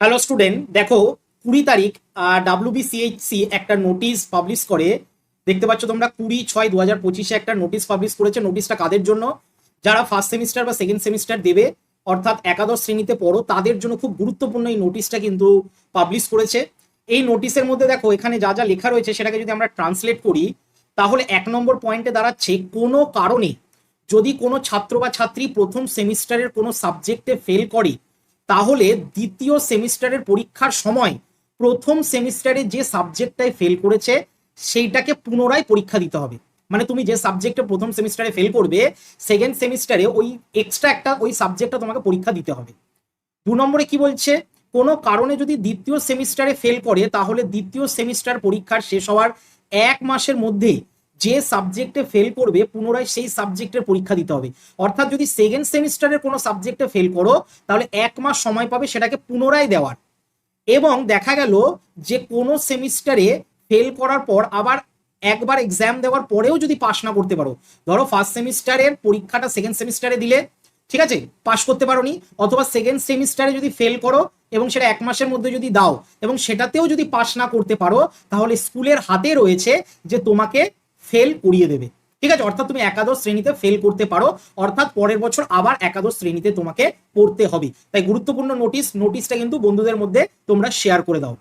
Hello student দেখো, কুড়ি তারিখ ডাব্লিউবিসিএইচসি একটা নোটিশ পাবলিশ করে। দেখতে পাচ্ছ তোমরা, কুড়ি ছয় দু হাজার পঁচিশে একটা নোটিশ পাবলিশ করেছে। নোটিশটা কাদের জন্য? যারা ফার্স্ট সেমিস্টার বা সেকেন্ড সেমিস্টার দেবে, অর্থাৎ একাদশ শ্রেণীতে পড়ো, তাদের জন্য খুব গুরুত্বপূর্ণ এই নোটিশটা কিন্তু পাবলিশ করেছে। এই নোটিশের মধ্যে দেখো, এখানে যা যা লেখা রয়েছে, সেটাকে যদি আমরা ট্রান্সলেট করি, তাহলে এক নম্বর পয়েন্টে দাঁড়াচ্ছে, কোনো কারণে যদি কোনো ছাত্র বা ছাত্রী প্রথম সেমিস্টারের কোনো সাবজেক্টে ফেল করে তাহলে দ্বিতীয় সেমিস্টারের পরীক্ষার সময় প্রথম সেমিস্টারে যে সাবজেক্টটায় ফেল করেছে, সেইটাকে পুনরায় পরীক্ষা দিতে হবে। মানে তুমি যে সাবজেক্টে প্রথম সেমিস্টারে ফেল করবে সেকেন্ড সেমিস্টারে ওই এক্সট্রা একটা ওই সাবজেক্টটা তোমাকে পরীক্ষা দিতে হবে। দু নম্বরে কি বলছে? কোনো কারণে যদি দ্বিতীয় সেমিস্টারে ফেল করে, তাহলে দ্বিতীয় সেমিস্টার পরীক্ষার শেষ হওয়ার এক মাসের মধ্যে যে সাবজেক্টে ফেল করবে, পুনরায় সেই সাবজেক্টের পরীক্ষা দিতে হবে। অর্থাৎ যদি সেকেন্ড সেমিস্টারের কোনো সাবজেক্টে ফেল করো, তাহলে এক মাস সময় পাবে সেটাকে পুনরায় দেওয়ার। এবং দেখা গেল যে কোনো সেমিস্টারে ফেল করার পর আবার একবার এক্সাম দেওয়ার পরেও যদি পাশ না করতে পারো, ধরো ফার্স্ট সেমিস্টারের পরীক্ষাটা সেকেন্ড সেমিস্টারে দিলে, ঠিক আছে? পাশ করতে পারো নি অথবা সেকেন্ড সেমিস্টারে যদি ফেল করো এবং সেটা এক মাসের মধ্যে যদি দাও, এবং সেটাতেও যদি পাশ না করতে পারো, তাহলে স্কুলের হাতে রয়েছে যে তোমাকে ফেল করিয়ে দেবে। ঠিক আছে? অর্থাৎ তুমি একাদশ শ্রেণীতে ফেল করতে পারো। অর্থাৎ পরের বছর আবার একাদশ শ্রেণীতে তোমাকে পড়তে হবে। তাই গুরুত্বপূর্ণ নোটিশ নোটিশটা কিন্তু বন্ধুদের মধ্যে তোমরা শেয়ার করে দাও।